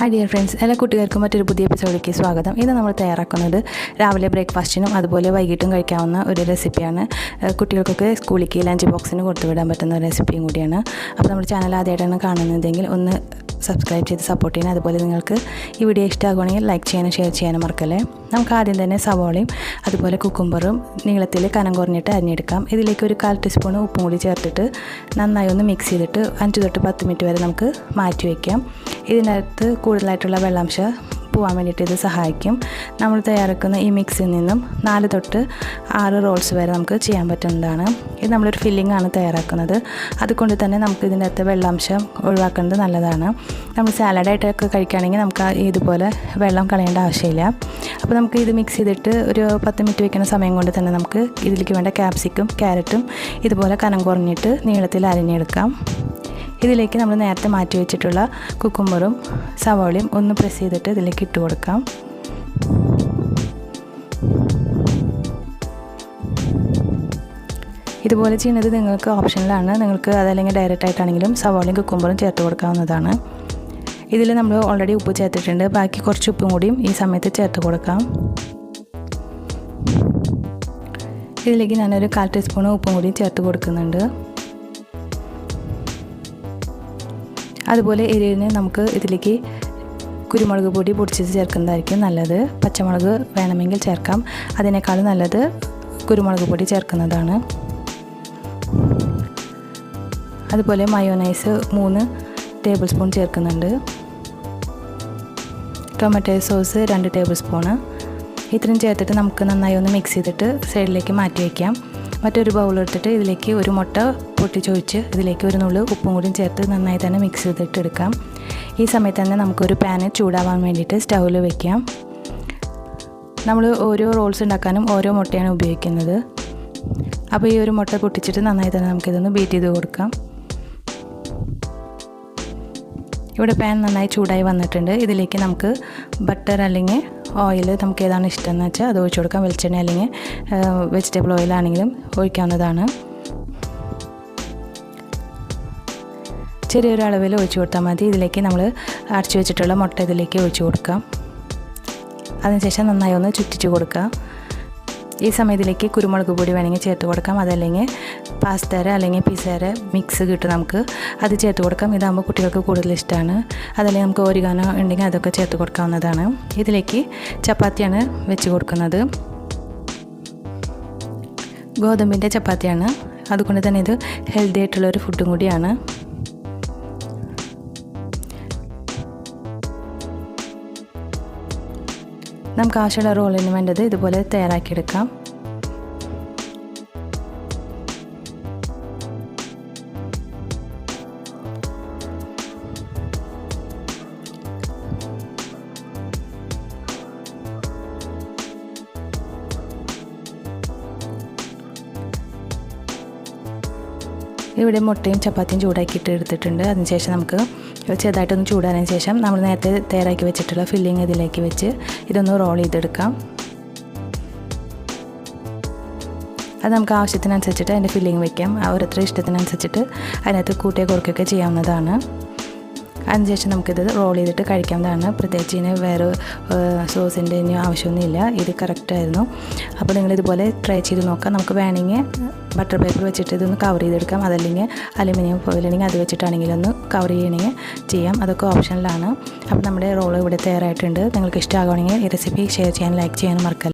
Hi dear friends എല്ലാ കുട്ടികൾക്കും മറ്റൊരു പുതിയ എപ്പിസോഡിലേക്ക് സ്വാഗതം. ഇന്ന് നമ്മൾ തയ്യാറാക്കുന്നത് രാവിലെ ബ്രേക്ക്ഫാസ്റ്റിനും അതുപോലെ വൈകിട്ടും കഴിക്കാവുന്ന ഒരു റെസിപ്പിയാണ് കുട്ടികൾക്കൊക്കെ സ്കൂളിലേക്ക് ലഞ്ച് ബോക്സിന് കൊടുത്തു വിടാൻ പറ്റുന്ന ഒരു റെസിപ്പിയും കൂടിയാണ്. അപ്പോൾ നമ്മുടെ ചാനൽ ആദ്യമായിട്ടാണ് കാണുന്നതെങ്കിൽ ഒന്ന് സബ്സ്ക്രൈബ് ചെയ്ത് സപ്പോർട്ട് ചെയ്യണം. അതുപോലെ നിങ്ങൾക്ക് ഈ വീഡിയോ ഇഷ്ടമാകുകയാണെങ്കിൽ ലൈക്ക് ചെയ്യാനും ഷെയർ ചെയ്യാനും മറക്കല്ലേ? നമുക്ക് ആദ്യം തന്നെ സവോളയും അതുപോലെ കുക്കുംബറും നീളത്തിൽ കനം കുറഞ്ഞിട്ട് അരിഞ്ഞെടുക്കാം. ഇതിലേക്ക് ഒരു കാൽ ടീസ്പൂൺ ഉപ്പും കൂടി ചേർത്തിട്ട് നന്നായി ഒന്ന് മിക്സ് ചെയ്തിട്ട് അഞ്ച് തൊട്ട് പത്ത് മിനിറ്റ് വരെ നമുക്ക് മാറ്റി വയ്ക്കാം ഇതിനകത്ത് കൂടുതലായിട്ടുള്ള വെള്ളാംശം പോകാൻ വേണ്ടിയിട്ട് ഇത് സഹായിക്കും. നമ്മൾ തയ്യാറാക്കുന്ന ഈ മിക്സിൽ നിന്നും നാല് തൊട്ട് ആറ് റോൾസ് വരെ നമുക്ക് ചെയ്യാൻ പറ്റുന്നതാണ്. ഇത് നമ്മളൊരു ഫില്ലിംഗ് ആണ് തയ്യാറാക്കുന്നത്. അതുകൊണ്ട് തന്നെ നമുക്ക് ഇതിന്റെ അകത്ത് വെള്ളാംശം ഒഴിവാക്കുന്നത് നല്ലതാണ്. നമ്മൾ സാലഡായിട്ടൊക്കെ കഴിക്കുകയാണെങ്കിൽ നമുക്ക് ഇതുപോലെ വെള്ളം കളയേണ്ട ആവശ്യമില്ല. അപ്പോൾ നമുക്ക് ഇത് മിക്സ് ചെയ്തിട്ട് ഒരു പത്ത് മിനിറ്റ് വെക്കുന്ന സമയം കൊണ്ട് തന്നെ നമുക്ക് ഇതിലേക്ക് വേണ്ട ക്യാപ്സിക്കും ക്യാരറ്റും ഇതുപോലെ കനം കുറഞ്ഞിട്ട് നീളത്തിൽ അരിഞ്ഞെടുക്കാം. ഇതിലേക്ക് നമ്മൾ നേരത്തെ മാറ്റി വെച്ചിട്ടുള്ള കുക്കുമ്പറും സവാളയും ഒന്ന് പ്രസ് ചെയ്തിട്ട് ഇതിലേക്ക് ഇട്ട് കൊടുക്കാം. ഇതുപോലെ ചെയ്യുന്നത് നിങ്ങൾക്ക് ഓപ്ഷനിലാണ്. നിങ്ങൾക്ക് അതല്ലെങ്കിൽ ഡയറക്റ്റ് ആയിട്ടാണെങ്കിലും സവാളയും കുക്കുമ്പറും ചേർത്ത് കൊടുക്കാവുന്നതാണ്. ഇതിൽ നമ്മൾ ഓൾറെഡി ഉപ്പ് ചേർത്തിട്ടുണ്ട്. ബാക്കി കുറച്ച് ഉപ്പും കൂടിയും ഈ സമയത്ത് ചേർത്ത് കൊടുക്കാം. ഇതിലേക്ക് ഞാനൊരു കാൽ ടീസ്പൂൺ ഉപ്പും കൂടി ചേർത്ത് കൊടുക്കുന്നുണ്ട്. അതുപോലെ എരിവിന് നമുക്ക് ഇതിലേക്ക് കുരുമുളക് പൊടി പൊടിച്ചത് ചേർക്കുന്നതായിരിക്കും നല്ലത്. പച്ചമുളക് വേണമെങ്കിൽ ചേർക്കാം. അതിനേക്കാളും നല്ലത് കുരുമുളക് പൊടി ചേർക്കുന്നതാണ്. അതുപോലെ മയോനൈസ് മൂന്ന് ടേബിൾ സ്പൂൺ ചേർക്കുന്നുണ്ട്. ടൊമാറ്റോ സോസ് രണ്ട് ടേബിൾ സ്പൂണ്. ഇത്രയും ചേർത്തിട്ട് നമുക്ക് നന്നായി ഒന്ന് മിക്സ് ചെയ്തിട്ട് സൈഡിലേക്ക് മാറ്റി വയ്ക്കാം. മറ്റൊരു ബൗൾ എടുത്തിട്ട് ഇതിലേക്ക് ഒരു മുട്ട പൊട്ടിച്ചൊഴിച്ച് ഇതിലേക്ക് ഒരു നുള്ളു ഉപ്പും കൂടി ചേർത്ത് നന്നായി തന്നെ മിക്സ് ചെയ്തിട്ട് എടുക്കാം ഈ സമയത്ത് തന്നെ നമുക്കൊരു പാന് ചൂടാവാൻ വേണ്ടിയിട്ട് സ്റ്റൗവിൽ വെക്കാം. നമ്മൾ ഓരോ റോൾസ് ഉണ്ടാക്കാനും ഓരോ മുട്ടയാണ് ഉപയോഗിക്കുന്നത്. അപ്പോൾ ഈ ഒരു മുട്ട പൊട്ടിച്ചിട്ട് നന്നായി തന്നെ നമുക്കിതൊന്ന് ബീറ്റ് ചെയ്ത് കൊടുക്കാം. ഇവിടെ പാൻ നന്നായി ചൂടായി വന്നിട്ടുണ്ട്. ഇതിലേക്ക് നമുക്ക് ബട്ടർ അല്ലെങ്കിൽ ഓയിൽ നമുക്ക് ഏതാണ് ഇഷ്ടം എന്ന് വെച്ചാൽ അത് ഒഴിച്ചു കൊടുക്കാം. വെളിച്ചെണ്ണ അല്ലെങ്കിൽ വെജിറ്റബിൾ ഓയിലാണെങ്കിലും ഒഴിക്കാവുന്നതാണ്. ചെറിയൊരു അളവിൽ ഒഴിച്ചു കൊടുത്താൽ മതി. ഇതിലേക്ക് നമ്മൾ അടച്ചു വെച്ചിട്ടുള്ള മുട്ട ഇതിലേക്ക് ഒഴിച്ചു കൊടുക്കാം. അതിനുശേഷം നന്നായി ഒന്ന് ചുറ്റിച്ച് കൊടുക്കാം. ഈ സമയത്തിലേക്ക് കുരുമുളക് പൊടി വേണമെങ്കിൽ ചേർത്ത് കൊടുക്കാം. അതല്ലെങ്കിൽ പാസ്തര അല്ലെങ്കിൽ പിസേര മിക്സ് കിട്ടും നമുക്ക്. അത് ചേർത്ത് കൊടുക്കാം. ഇതാകുമ്പോൾ കുട്ടികൾക്ക് കൂടുതൽ ഇഷ്ടമാണ്. അതല്ലെങ്കിൽ നമുക്ക് ഓരിഗാനോ ഉണ്ടെങ്കിൽ അതൊക്കെ ചേർത്ത് കൊടുക്കാവുന്നതാണ്. ഇതിലേക്ക് ചപ്പാത്തിയാണ് വെച്ച് കൊടുക്കുന്നത്. ഗോതമ്പിന്റെ ചപ്പാത്തിയാണ്. അതുകൊണ്ട് തന്നെ ഇത് ഹെൽത്തി ആയിട്ടുള്ള ഒരു ഫുഡും കൂടിയാണ്. നമുക്ക് ആവശ്യമുള്ള റോളിന് വേണ്ടത് ഇതുപോലെ തയ്യാറാക്കിയെടുക്കാം. ഇവിടെ മുട്ടയും ചപ്പാത്തിയും ചൂടാക്കിയിട്ട് എടുത്തിട്ടുണ്ട്. അതിനുശേഷം നമുക്ക് ചെറുതായിട്ടൊന്ന് ചൂടാനതിന് ശേഷം നമ്മൾ നേരത്തെ തയ്യാറാക്കി വെച്ചിട്ടുള്ള ഫില്ലിങ് ഇതിലേക്ക് വെച്ച് ഇതൊന്ന് റോൾ ചെയ്തെടുക്കാം. അത് നമുക്ക് ആവശ്യത്തിനനുസരിച്ചിട്ട് അതിന്റെ ഫില്ലിങ് വയ്ക്കാം ഓരോരുത്തരുടെ ഇഷ്ടത്തിനനുസരിച്ചിട്ട് അതിനകത്ത് കൂട്ടിയ കുറയ്ക്കുകയൊക്കെ ചെയ്യാവുന്നതാണ്. അതിനുശേഷം നമുക്കിത് റോൾ ചെയ്തിട്ട് കഴിക്കാവുന്നതാണ്. പ്രത്യേകിച്ച് ഇതിന് വേറെ സോസിന്റെ ഇനി ആവശ്യമൊന്നുമില്ല. ഇത് കറക്റ്റായിരുന്നു അപ്പോൾ നിങ്ങളിതുപോലെ ട്രൈ ചെയ്ത് നോക്കാം. നമുക്ക് വേണമെങ്കിൽ ബട്ടർ പേപ്പർ വെച്ചിട്ട് ഇതൊന്ന് കവർ ചെയ്തെടുക്കാം. അതല്ലെങ്കിൽ അലുമിനിയം ഫോയിലാണെങ്കിൽ അത് വെച്ചിട്ടാണെങ്കിലും ഒന്ന് കവർ ചെയ്യണമെങ്കിൽ ചെയ്യാം. അതൊക്കെ ഓപ്ഷനിലാണ് അപ്പോൾ നമ്മുടെ റോൾ ഇവിടെ തയ്യാറായിട്ടുണ്ട്. നിങ്ങൾക്ക് ഇഷ്ടമാകുകയാണെങ്കിൽ ഈ റെസിപ്പി ഷെയർ ചെയ്യാൻ ലൈക്ക് ചെയ്യാനും മറക്കല്ല.